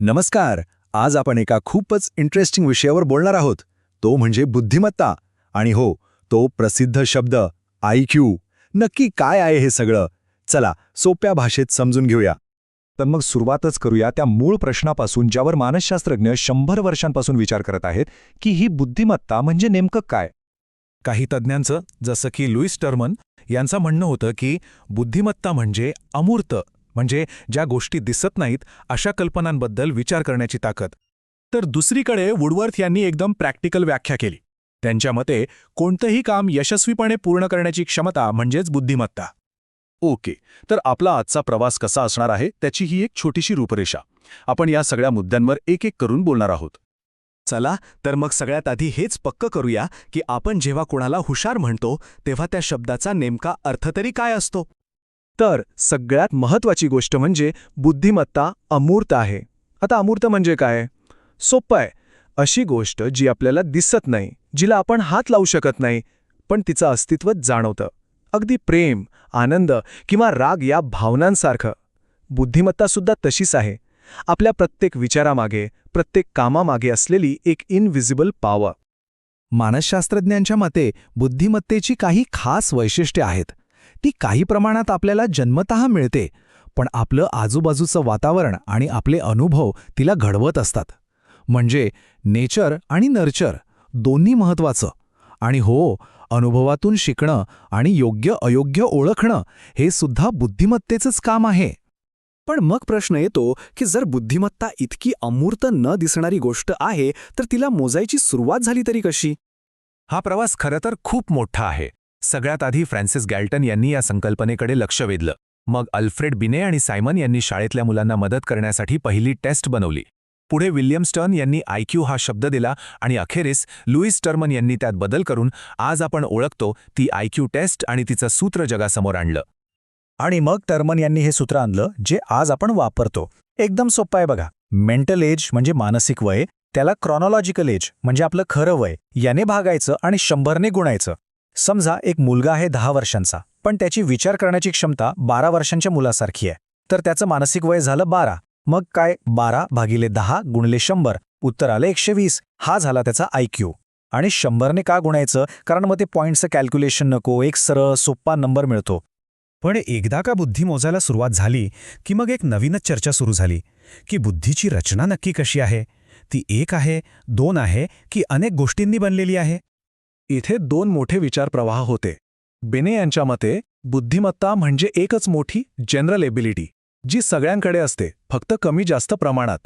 नमस्कार. आज आपण एका खूपच इंटरेस्टिंग विषयावर बोलणार आहोत. तो म्हणजे बुद्धिमत्ता. आणि हो तो प्रसिद्ध शब्द आय क्यू नक्की काय आहे हे सगळं? चला सोप्या भाषेत समजून घेऊया. तर मग सुरुवातच करूया त्या मूळ प्रश्नापासून ज्यावर मानसशास्त्रज्ञ शंभर वर्षांपासून विचार करत आहेत की ही बुद्धिमत्ता म्हणजे नेमकं काय? काही तज्ज्ञांचं जसं की लुईस टर्मन यांचं म्हणणं होतं की बुद्धिमत्ता म्हणजे अमूर्त. म्हणजे ज्या गोष्टी दिसत नाहीत अशा कल्पनांबद्दल विचार करण्याची ताकद. तर दुसरीकडे वुडवर्थ यांनी एकदम प्रॅक्टिकल व्याख्या केली. त्यांच्या मते कोणतंही काम यशस्वीपणे पूर्ण करण्याची क्षमता म्हणजेच बुद्धिमत्ता. ओके तर आपला आजचा प्रवास कसा असणार आहे त्याची ही एक छोटीशी रूपरेषा. आपण या सगळ्या मुद्द्यांवर एक एक करून बोलणार आहोत. चला तर मग सगळ्यात आधी हेच पक्क करूया की आपण जेव्हा कोणाला हुशार म्हणतो तेव्हा त्या शब्दाचा नेमका अर्थ तरी काय असतो? तर सगळ्यात महत्वाची गोष्ट म्हणजे बुद्धिमत्ता अमूर्त आहे. आता अमूर्त म्हणजे काय? सोपं आहे. अशी गोष्ट जी आपल्याला दिसत नाही जिला आपण हात लावू शकत नाही पण तिचं अस्तित्व जाणवतं. अगदी प्रेम आनंद किंवा राग या भावनांसारखं. बुद्धिमत्तासुद्धा तशीच आहे. आपल्या प्रत्येक विचारामागे प्रत्येक कामामागे असलेली एक इनविजिबल पावर मानसशास्त्रज्ञांच्या मते बुद्धिमत्तेची काही खास वैशिष्ट्ये आहेत. ती काही प्रमाणात आपल्याला जन्मतः मिळते पण आपलं आजूबाजूचं वातावरण आणि आपले अनुभव तिला घडवत असतात. म्हणजे नेचर आणि नर्चर दोन्ही महत्वाचं आणि हो अनुभवातून शिकणं आणि योग्य अयोग्य ओळखणं हे सुद्धा बुद्धिमत्तेचंच काम आहे. पण मग प्रश्न येतो की जर बुद्धिमत्ता इतकी अमूर्त न दिसणारी गोष्ट आहे तर तिला मोजायची सुरुवात झाली तरी कशी? हा प्रवास खरं तर खूप मोठा आहे. सगळ्यात आधी फ्रान्सिस गॅल्टन यांनी या संकल्पनेकडे लक्ष वेधलं. मग अल्फ्रेड बिने आणि सायमन यांनी शाळेतल्या मुलांना मदत करण्यासाठी पहिली टेस्ट बनवली. पुढे विल्यम स्टर्न यांनी आयक्यू हा शब्द दिला आणि अखेरीस लुईस टर्मन यांनी त्यात बदल करून आज आपण ओळखतो ती आयक्यू टेस्ट आणि तिचं सूत्र जगासमोर आणलं. आणि मग टर्मन यांनी हे सूत्र आणलं जे आज आपण वापरतो. एकदम सोपं आहे बघा. मेंटल एज म्हणजे मानसिक वय त्याला क्रॉनॉलॉजिकल एज म्हणजे आपलं खरं वय याने भागायचं आणि शंभरने गुणायचं. समजा एक मुलगा आहे दहा वर्षांचा पण त्याची विचार करण्याची क्षमता बारा वर्षांच्या मुलासारखी आहे. तर त्याचं मानसिक वय झालं बारा. मग काय? बारा भागिले दहा गुणले शंभर. उत्तर आलं एकशे वीस. हा झाला त्याचा आयक्यू आणि शंभरने का गुणायचं? कारण मग ते पॉईंटचं कॅल्क्युलेशन नको एक सरळ सोप्पा नंबर मिळतो. पण एकदा का बुद्धी मोजायला सुरुवात झाली की मग एक नवीनच चर्चा सुरू झाली की बुद्धीची रचना नक्की कशी आहे? ती एक आहे दोन आहे की अनेक गोष्टींनी बनलेली आहे? इथे दोन मोठे विचारप्रवाह होते. बेने यांच्या मते बुद्धिमत्ता म्हणजे एकच मोठी जनरल एबिलिटी जी सगळ्यांकडे असते फक्त कमी जास्त प्रमाणात.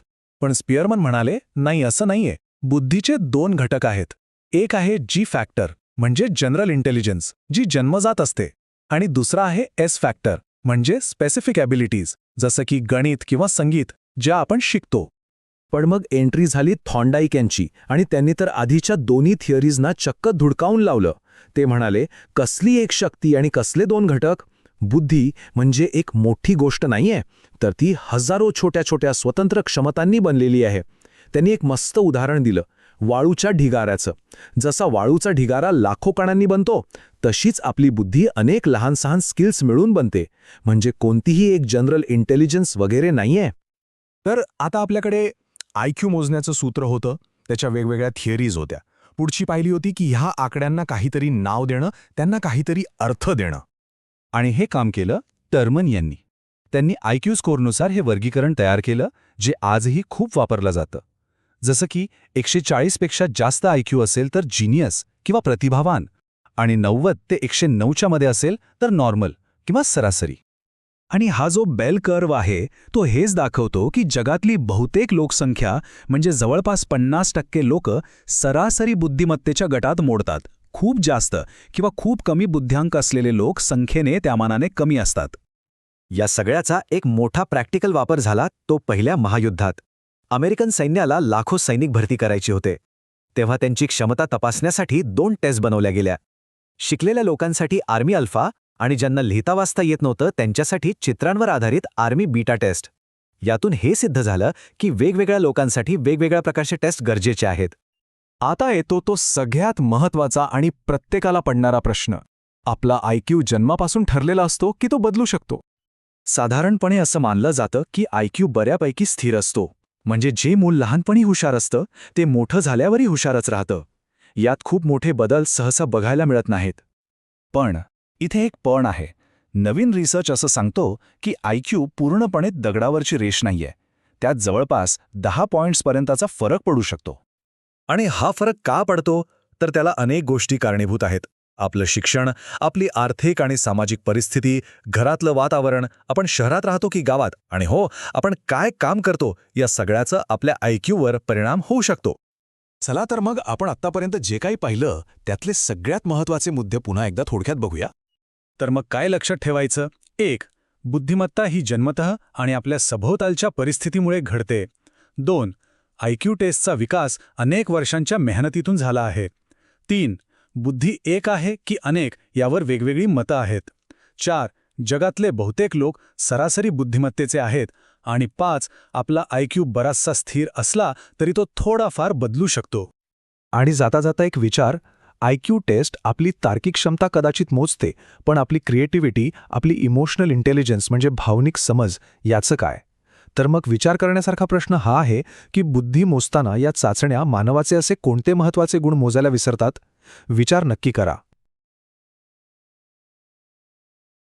पण स्पियरमन म्हणाले नाही असं नाहीये. बुद्धीचे दोन घटक आहेत. एक आहे जी फॅक्टर म्हणजे जनरल इंटेलिजन्स जी जन्मजात असते. आणि दुसरा आहे एस फॅक्टर म्हणजे स्पेसिफिक ॲबिलिटीज जसं की गणित किंवा संगीत ज्या आपण शिकतो. पण मग एंट्री झाली थॉन्डाईक यांची आणि त्यांनी तर आधीच्या दोन्ही थिअरीजना चक्क धुडकावून लावलं. ते म्हणाले कसली एक शक्ती आणि कसले दोन घटक? बुद्धी म्हणजे एक मोठी गोष्ट नाहीये तर ती हजारो छोट्या छोट्या स्वतंत्र क्षमतांनी बनलेली आहे. त्यांनी एक मस्त उदाहरण दिलं वाळूच्या ढिगाऱ्याचं. जसा वाळूचा ढिगारा लाखो कणांनी बनतो तशीच आपली बुद्धी अनेक लहान सहान स्किल्स मिळून बनते म्हणजे कोणतीही एक जनरल इंटेलिजन्स वगैरे नाहीये. तर आता आपल्याकडे आयक्यू मोजण्याचं सूत्र होतं. त्याच्या वेगवेगळ्या थिअरीज होत्या. पुढची पाहिली होती की ह्या आकड्यांना काहीतरी नाव देणं त्यांना काहीतरी अर्थ देणं. आणि हे काम केलं टर्मन यांनी. त्यांनी आयक्यू स्कोरनुसार हे वर्गीकरण तयार केलं जे आजही खूप वापरलं जातं. जसं की एकशे चाळीसपेक्षा जास्त आयक्यू असेल तर जिनियस किंवा प्रतिभावान आणि नव्वद ते एकशे नऊच्या मध्ये असेल तर नॉर्मल किंवा सरासरी. आणि हा जो बेल कर्व आहे तो हेच दाखवतो की जगातली बहुतेक लोकसंख्या म्हणजे जवळपास पन्नास टक्के लोक सरासरी बुद्धिमत्तेच्या गटात मोडतात. खूप जास्त किंवा खूप कमी बुद्ध्यांक असलेले लोक संख्येने त्यामानाने कमी असतात. या सगळ्याचा एक मोठा प्रॅक्टिकल वापर झाला तो पहिल्या महायुद्धात. अमेरिकन सैन्याला लाखो सैनिक भरती करायची होते. तेव्हा त्यांची क्षमता तपासण्यासाठी दोन टेस्ट बनवल्या गेल्या. शिकलेल्या लोकांसाठी आर्मी अल्फा आणि ज्यांना लिहिता वाचता येत नव्हतं त्यांच्यासाठी चित्रांवर आधारित आर्मी बीटा टेस्ट. यातून हे सिद्ध झालं की वेगवेगळ्या लोकांसाठी वेगवेगळ्या प्रकारचे टेस्ट गरजेचे आहेत. आता येतो तो सगळ्यात महत्त्वाचा आणि प्रत्येकाला पडणारा प्रश्न. आपला आयक्यू जन्मापासून ठरलेला असतो की तो बदलू शकतो? साधारणपणे असं मानलं जातं की आयक्यू बऱ्यापैकी स्थिर असतो. म्हणजे जे मूल लहानपणी हुशार असतं ते मोठं झाल्यावरही हुशारच राहतं. यात खूप मोठे बदल सहसा बघायला मिळत नाहीत. पण इथे एक पण आहे. नवीन रिसर्च असं सांगतो की आयक्यू पूर्णपणे दगडावरची रेष नाहीये. त्यात जवळपास दहा पॉइंट्सपर्यंतचा फरक पडू शकतो. आणि हा फरक का पडतो? तर त्याला अनेक गोष्टी कारणीभूत आहेत. आपलं शिक्षण आपली आर्थिक आणि सामाजिक परिस्थिती घरातलं वातावरण आपण शहरात राहतो की गावात? आणि हो आपण काय काम करतो? या सगळ्याचा आपल्या आयक्यूवर परिणाम होऊ शकतो. चला तर मग आपण आत्तापर्यंत जे काही पाहिलं त्यातले सगळ्यात महत्त्वाचे मुद्दे पुन्हा एकदा थोडक्यात बघूया. तर मग काय लक्षात ठेवायचं? एक बुद्धिमत्ता ही जन्मतः आणि आपल्या सभोवतालच्या परिस्थितीमुळे घडते. दोन आयक्यू टेस्टचा विकास अनेक वर्षांच्या मेहनतीतून झाला आहे. तीन बुद्धी एक आहे की अनेक यावर वेगवेगळी मतं आहेत. चार जगातले बहुतेक लोक सरासरी बुद्धिमत्तेचे आहेत आणि पाच आपला आयक्यू बराचसा स्थिर असला तरी तो थोडाफार बदलू शकतो. आणि जाता जाता एक विचार आयक्यू टेस्ट आपली तार्किक क्षमता कदाचित मोजते पण आपली क्रिएटिव्हिटी आपली इमोशनल इंटेलिजन्स म्हणजे भावनिक समज याचं काय? तर मग विचार करण्यासारखा प्रश्न हा आहे की बुद्धी मोजताना या चाचण्या मानवाचे असे कोणते महत्त्वाचे गुण मोजायला विसरतात? विचार नक्की करा.